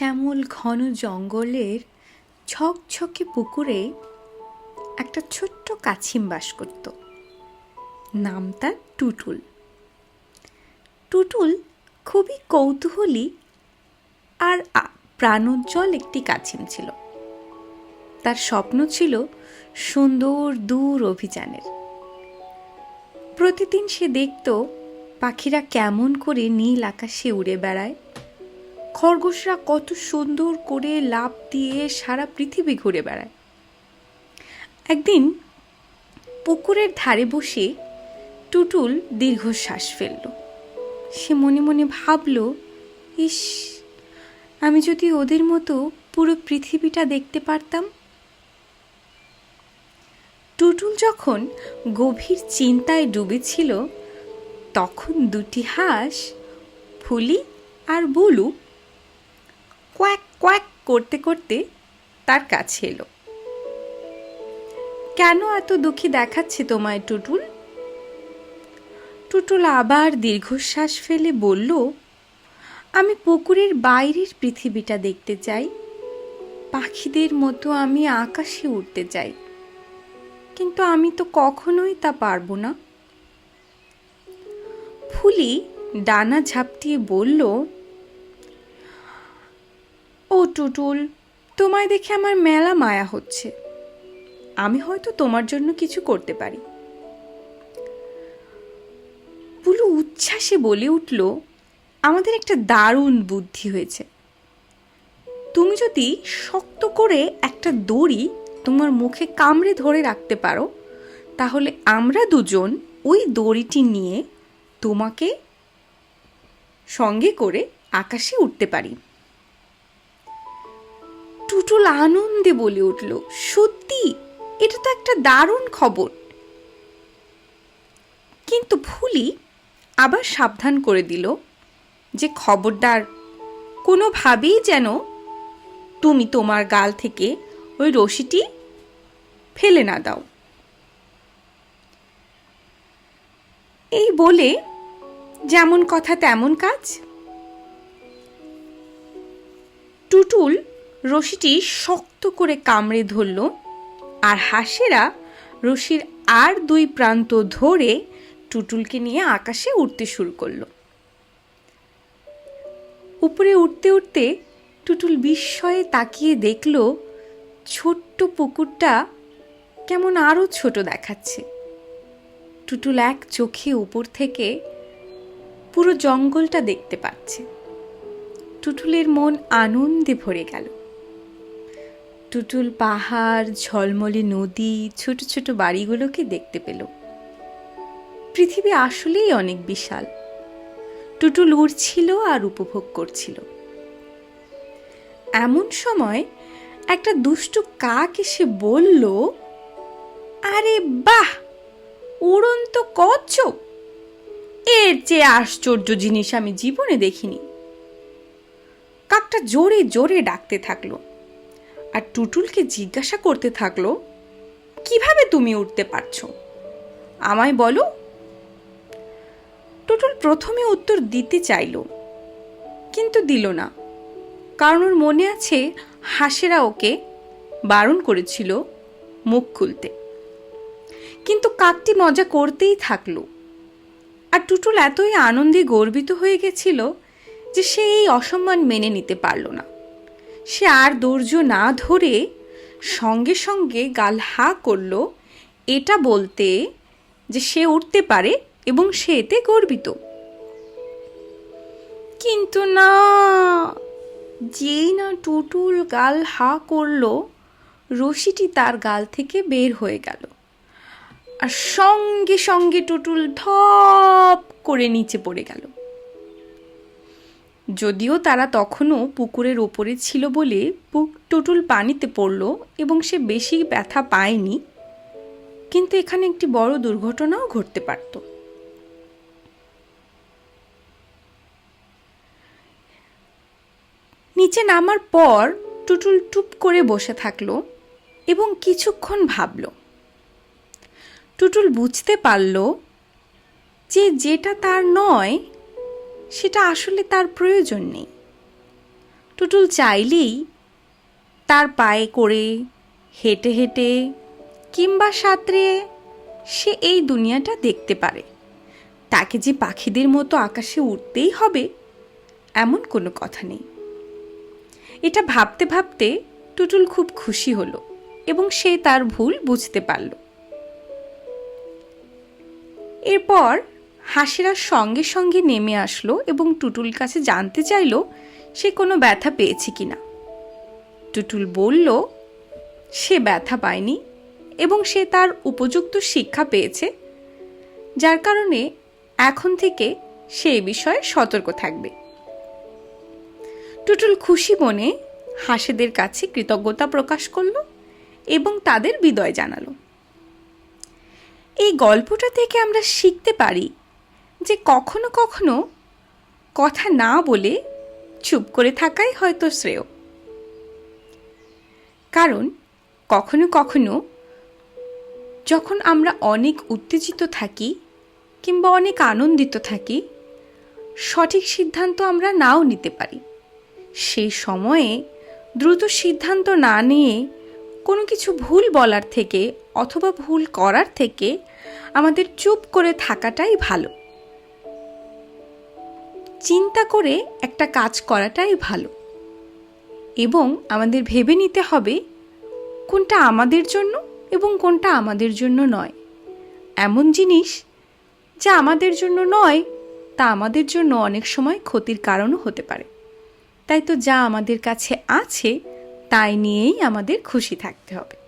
শ্যামল ঘন জঙ্গলের ঝকঝকে পুকুরে একটা ছোট্ট কাছিম বাস করত। নাম তার টুটুল। টুটুল খুবই কৌতূহলী আর প্রাণোজ্জ্বল একটি কাছিম ছিল। তার স্বপ্ন ছিল সুন্দর দূর অভিযানের। প্রতিদিন সে দেখত পাখিরা কেমন করে নীল আকাশে উড়ে বেড়ায়। খরগোশরা কত সুন্দর করে লাফ দিয়ে সারা পৃথিবী ঘুরে বেড়ায়। একদিন পুকুরের ধারে বসে টুটুল দীর্ঘশ্বাস ফেলল। সে মনে মনে ভাবল, ইস, আমি যদি ওদের মতো পুরো পৃথিবীটা দেখতে পারতাম? টুটুল যখন গভীর চিন্তায় ডুবেছিল, তখন দুটি হাঁস, ফুলি আর বুলু কোয়াক কোয়াক করতে করতে তার কাছে এলো। কেন এত দুঃখী দেখাচ্ছে তোমায় টুটুল? টুটুল আবার দীর্ঘশ্বাস ফেলে বলল, আমি পুকুরের বাইরের পৃথিবীটা দেখতে চাই। পাখিদের মতো আমি আকাশে উঠতে চাই। কিন্তু আমি তো কখনোই তা পারব না। ফুলি ডানা ঝাপটিয়ে বলল ও টুটুল, তোমায় দেখে আমার মেলা মায়া হচ্ছে। আমি হয়তো তোমার জন্য কিছু করতে পারি। পুলু উচ্ছ্বাসে বলে উঠল, আমাদের একটা দারুণ বুদ্ধি হয়েছে। তুমি যদি শক্ত করে একটা দড়ি তোমার মুখে কামড়ে ধরে রাখতে পারো, তাহলে আমরা দুজন ওই দড়িটি নিয়ে তোমাকে সঙ্গে করে আকাশে উঠতে পারি। টুটুল আনন্দে বলে উঠল, সত্যি? এটা তো একটা দারুণ খবর। কিন্তু ফুলি আবার সাবধান করে দিল যে খবরদার কোনোভাবেই যেন তুমি তোমার গাল থেকে ওই রশিটি ফেলে না দাও। এই বলে যেমন কথা তেমন কাজ। টুটুল রশিটি শক্ত করে কামড়ে ধরল, আর হাসেরা রশির আর দুই প্রান্ত ধরে টুটুলকে নিয়ে আকাশে উঠতে শুরু করল। উপরে উঠতে উঠতে টুটুল বিস্ময়ে তাকিয়ে দেখল, ছোট্ট পুকুরটা কেমন আরও ছোট দেখাচ্ছে। টুটুল এক চোখে উপর থেকে পুরো জঙ্গলটা দেখতে পাচ্ছে। টুটুলের মন আনন্দে ভরে গেল। টুটুল পাহাড়, ঝলমলে নদী, ছোট ছোট বাড়িগুলোকে দেখতে পেল। পৃথিবী আসলেই অনেক বিশাল। টুটুল উড়ছিল আর উপভোগ করছিল। এমন সময় একটা দুষ্টু কাক এসে বলল, আরে বাহ! উড়ন্ত কচ্ছপ! এর চেয়ে আশ্চর্য জিনিস আমি জীবনে দেখিনি। কাকটা জোরে জোরে ডাকতে থাকল। আর টুটুলকে জিজ্ঞাসা করতে থাকল, কীভাবে তুমি উঠতে পারছ? আমায় বলো। টুটুল প্রথমে উত্তর দিতে চাইল, কিন্তু দিল না, কারণ ওর মনে আছে হাসেরা ওকে বারণ করেছিল মুখ খুলতে। কিন্তু কাকটি মজা করতেই থাকল, আর টুটুল এতই আনন্দে গর্বিত হয়ে গেছিল যে সে এই অসম্মান মেনে নিতে পারল না। সে আর ধৈর্য না ধরে সঙ্গে সঙ্গে গাল হা করল, এটা বলতে যে সে উঠতে পারে এবং সে এতে গর্বিত। কিন্তু না, যেই না টুটুল গাল হা করল, রশিটি তার গাল থেকে বের হয়ে গেল। আর সঙ্গে সঙ্গে টুটুল ধপ করে নিচে পড়ে গেল। যদিও তারা তখনও পুকুরের ওপরে ছিল বলে পুক টুটুল পানিতে পড়ল এবং সে বেশি ব্যথা পায়নি। কিন্তু এখানে একটি বড় দুর্ঘটনাও ঘটতে পারত। নিচে নামার পর টুটুল টুপ করে বসে থাকল এবং কিছুক্ষণ ভাবল। টুটুল বুঝতে পারল যে যেটা তার নয় সেটা আসলে তার প্রয়োজন নেই। টুটুল চাইলেই তার পায়ে করে হেঁটে হেঁটে কিংবা সাঁতরে সে এই দুনিয়াটা দেখতে পারে। তাকে যে পাখিদের মতো আকাশে উঠতেই হবে, এমন কোনো কথা নেই। এটা ভাবতে ভাবতে টুটুল খুব খুশি হলো এবং সে তার ভুল বুঝতে পারল। এরপর হাসিরা সঙ্গে সঙ্গে নেমে আসলো এবং টুটুল কাছে জানতে চাইলো সে কোনো ব্যথা পেয়েছে কি না টুটুল বলল, সে ব্যথা পায়নি এবং সে তার উপযুক্ত শিক্ষা পেয়েছে, যার কারণে এখন থেকে সে বিষয়ে সতর্ক থাকবে। টুটুল খুশি মনে হাসেদের কাছে কৃতজ্ঞতা প্রকাশ করল এবং তাদের বিদয় জানালো। এই গল্পটা থেকে আমরা শিখতে পারি যে কখনো কখনো কথা না বলে চুপ করে থাকাই হয়তো শ্রেয়। কারণ কখনো কখনো যখন আমরা অনেক উত্তেজিত থাকি কিংবা অনেক আনন্দিত থাকি, সঠিক সিদ্ধান্ত আমরা নাও নিতে পারি। সেই সময়ে দ্রুত সিদ্ধান্ত না নিয়ে কোনো কিছু ভুল বলার থেকে অথবা ভুল করার থেকে আমাদের চুপ করে থাকাটাই ভালো। চিন্তা করে একটা কাজ করাটাই ভালো। এবং আমাদের ভেবে নিতে হবে, কোনটা আমাদের জন্য এবং কোনটা আমাদের জন্য নয়। এমন জিনিস যা আমাদের জন্য নয়, তা আমাদের জন্য অনেক সময় ক্ষতির কারণও হতে পারে। তাই তো যা আমাদের কাছে আছে, তাই নিয়েই আমাদের খুশি থাকতে হবে।